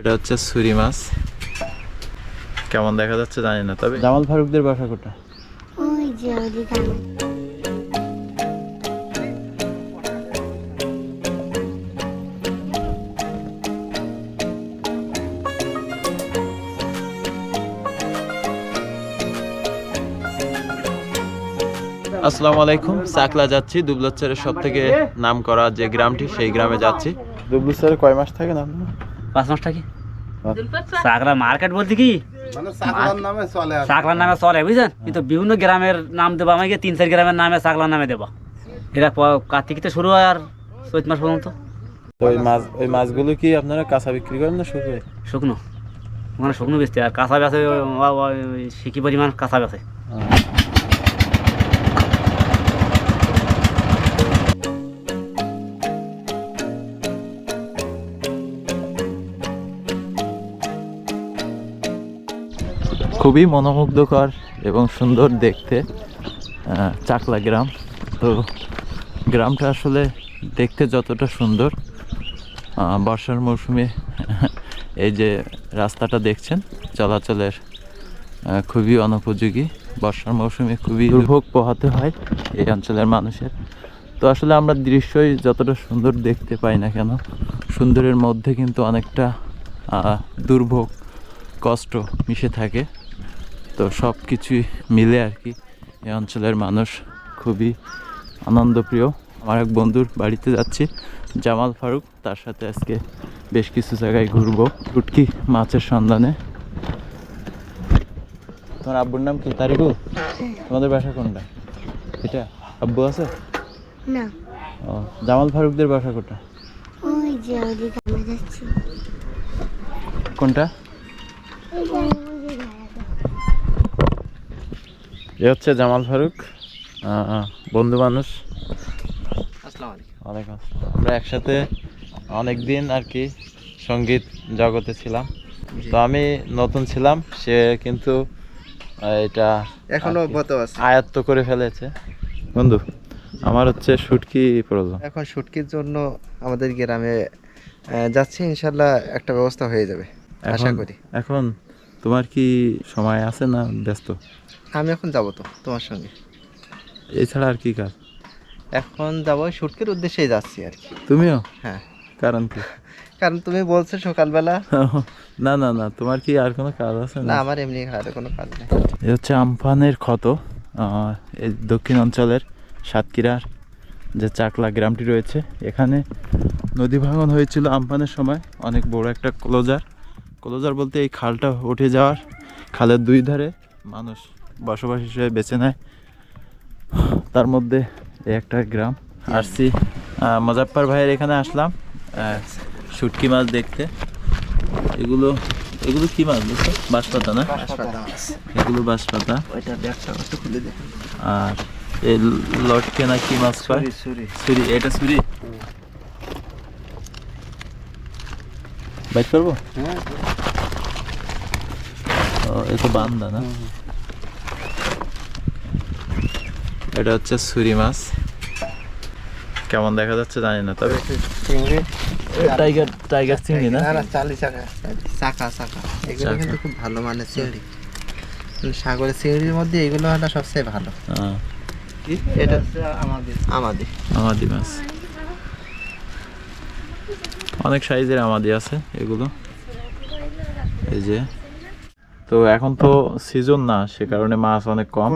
এটা হচ্ছে সুরি মাছ। কেমন দেখা যাচ্ছে জানি না তবে জামাল ফারুকদের বাসা কোটা আসসালামু আলাইকুম চাকলা যাচ্ছি। দুবলাচ্চারের সব থেকে নাম করা যে গ্রামটি সেই গ্রামে যাচ্ছি। দুবলাচ্চারে কয় মাস থাকে না পাঁচ মাস থাকি চাকরা মার্কেট বলতে কি চাকলার নামে চলে বুঝছেন কিন্তু বিভিন্ন গ্রামের নাম দেবো আমাকে তিন চার গ্রামের নামে চাকলার নামে দেবো এটা কার্তিক থেকে শুরু হয় আর চৈত মাস পর্যন্ত ওই মাছ ওই মাছগুলো কি আপনারা কাঁচা বিক্রি করেন না শুকনো ওখানে শুকনো বেচতে আর কাঁচা বেচে সিকি পরিমাণ কাঁচা বেচে খুবই মনোমুগ্ধকর এবং সুন্দর দেখতে চাকলা গ্রাম। তো গ্রামটা আসলে দেখতে যতটা সুন্দর বর্ষার মৌসুমে এই যে রাস্তাটা দেখছেন, চলাচলের খুবই অনুপযোগী। বর্ষার মৌসুমে খুবই দুর্ভোগ পোহাতে হয় এই অঞ্চলের মানুষের। তো আসলে আমরা দৃশ্যই যতটা সুন্দর দেখতে পাই না কেন, সুন্দরের মধ্যে কিন্তু অনেকটা দুর্ভোগ, কষ্ট মিশে থাকে। তো সব কিছুই মিলে আর কি। এই অঞ্চলের মানুষ খুবই আনন্দপ্রিয়। আমার এক বন্ধুর বাড়িতে যাচ্ছি জামাল ফারুক। তার সাথে আজকে বেশ কিছু জায়গায় ঘুরবো। টুটকি মাছের সন্ধানে। তোমার আব্বুর নাম কি? তারিকুল তোমাদের বাসা কোনটা? এটা আব্বু আছে? না। ও জামাল ফারুকদের বাসা কোনটা? ওই যে ওদিকে আমরা যাচ্ছি। কোনটা? এ হচ্ছে জামাল ফারুক বন্ধু মানুষ। ওয়ালাইকুম আসসালাম। আমরা একসাথে অনেক দিন আর কি সংগীত জগতে ছিলাম। তো আমি নতুন ছিলাম সে কিন্তু এটা এখনও অব্যাহত আছে। আয়ত্ত করে ফেলেছে। বন্ধু আমার হচ্ছে শুটকি প্রয়োজন। এখন শুটকির জন্য আমাদের গ্রামে যাচ্ছি ইনশাল্লাহ একটা ব্যবস্থা হয়ে যাবে। আশা করি। এখন তোমার কি সময় আছে না ব্যস্ত? আমি এখন যাব তো তোমার সঙ্গে। এছাড়া আর কি কাজ? এখন যাব শুটকির উদ্দেশ্যেই যাচ্ছি আর কি। তুমিও? হ্যাঁ। কারণ কি? কারণ তুমি বলছো সকালবেলা। না না না তোমার কি আর কোনো কাজ আছে না? আমার এমনি আর কোনো কাজ নেই। এ হচ্ছে আমফানের ক্ষত এই দক্ষিণ অঞ্চলের সাতক্ষীরার যে চাকলা গ্রামটি রয়েছে। এখানে নদী ভাঙন হয়েছিল আমফানের সময় অনেক বড় একটা ক্লোজার। ক্লোজার বলতে এই খালটা উঠে যাওয়ার খালের দুই ধারে মানুষ বসবাস হিসেবে বেছে নেয়। তার মধ্যে এই একটা গ্রাম। আসছি মজাপ্পার ভাইয়ের এখানে আসলাম শুটকি মাছ দেখতে। এগুলো এগুলো কি মাছ বুঝছ বাঁশপাতা না? এগুলো বাঁশপাতা। আর এই লটকে না কি মাছ পায়? সুরি এটা ছুরি? বাইক করব? হ্যাঁ। ও, এ তো বান্দা না? এটা হচ্ছে ছুরি মাছ। কেমন দেখা যাচ্ছে জানি না তবে চিংড়ি। টাইগার টাইগার চিংড়ি না? চালি চাকা। চাকা চাকা। এগুলো কিন্তু খুব ভালো মানের চিংড়ি। সাগরের চিংড়ির মধ্যে এগুলো হলো সবচেয়ে ভালো। হ্যাঁ, এটা আমাদের। আমাদের। আমাদি মাছ। অনেক সাইজের আমাদি আছে এগুলো। এই যে। তো এখন তো সিজন না সে কারণে মাছ অনেক কম।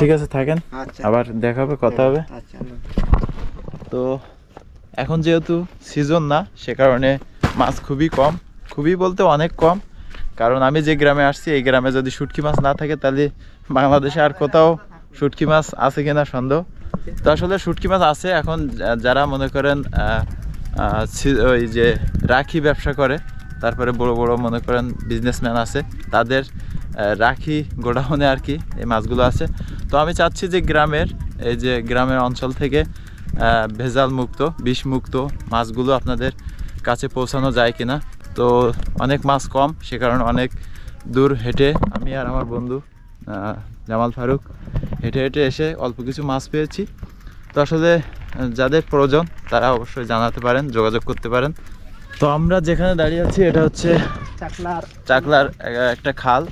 ঠিক আছে থাকেন। আচ্ছা। আবার দেখা হবে কথা হবে। আচ্ছা। তো এখন যেহেতু সিজন না সে কারণে মাছ খুবই কম। খুবই বলতে অনেক কম। কারণ আমি যে গ্রামে আসছি এই গ্রামে যদি শুটকি মাছ না থাকে তাহলে বাংলাদেশে আর কোথাও শুটকি মাছ আছে কিনা সন্দেহ। তো আসলে শুটকি মাছ আছে এখন যারা মনে করেন ওই যে রাখি ব্যবসা করে, তারপরে বড় বড় মনে করেন বিজনেসম্যান আছে, তাদের রাখি গোডাউনে আর কি এই মাছগুলো আছে। তো আমি চাচ্ছি যে গ্রামের, এই যে গ্রামের অঞ্চল থেকে ভেজাল মুক্ত, বিষ মুক্ত মাছগুলো আপনাদের কাছে পৌঁছানো যায় কিনা। তো অনেক মাছ কম, সে কারণে অনেক দূর হেঁটে আমি আর আমার বন্ধু জামাল ফারুক, হেঁটে হেঁটে এসে অল্প কিছু মাছ পেয়েছি। তো আসলে যাদের প্রয়োজন তারা অবশ্যই জানাতে পারেন যোগাযোগ করতে পারেন। তো আমরা যেখানে দাঁড়িয়ে আছি এটা হচ্ছে চাকলার। চাকলার একটা খাল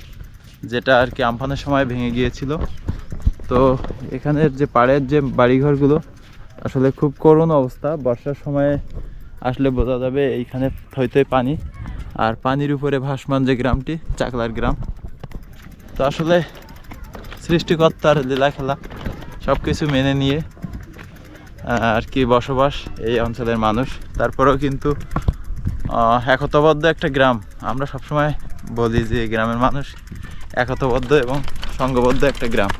যেটা আর কি আমফানের সময় ভেঙে গিয়েছিল। তো এখানের যে পাড়ের যে বাড়িঘরগুলো আসলে খুব করুণ অবস্থা। বর্ষার সময়ে আসলে বোঝা যাবে এইখানে থই থই পানি। আর পানির উপরে ভাসমান যে গ্রামটি চাকলার গ্রাম। তো আসলে সৃষ্টিকর্তার লীলা খেলা সব কিছু মেনে নিয়ে আর কি বসবাস এই অঞ্চলের মানুষ। তারপরেও কিন্তু একতবদ্ধ একটা গ্রাম। আমরা সবসময় বলি যে গ্রামের মানুষ একতাবদ্ধ এবং সংঘবদ্ধ একটা গ্রাম।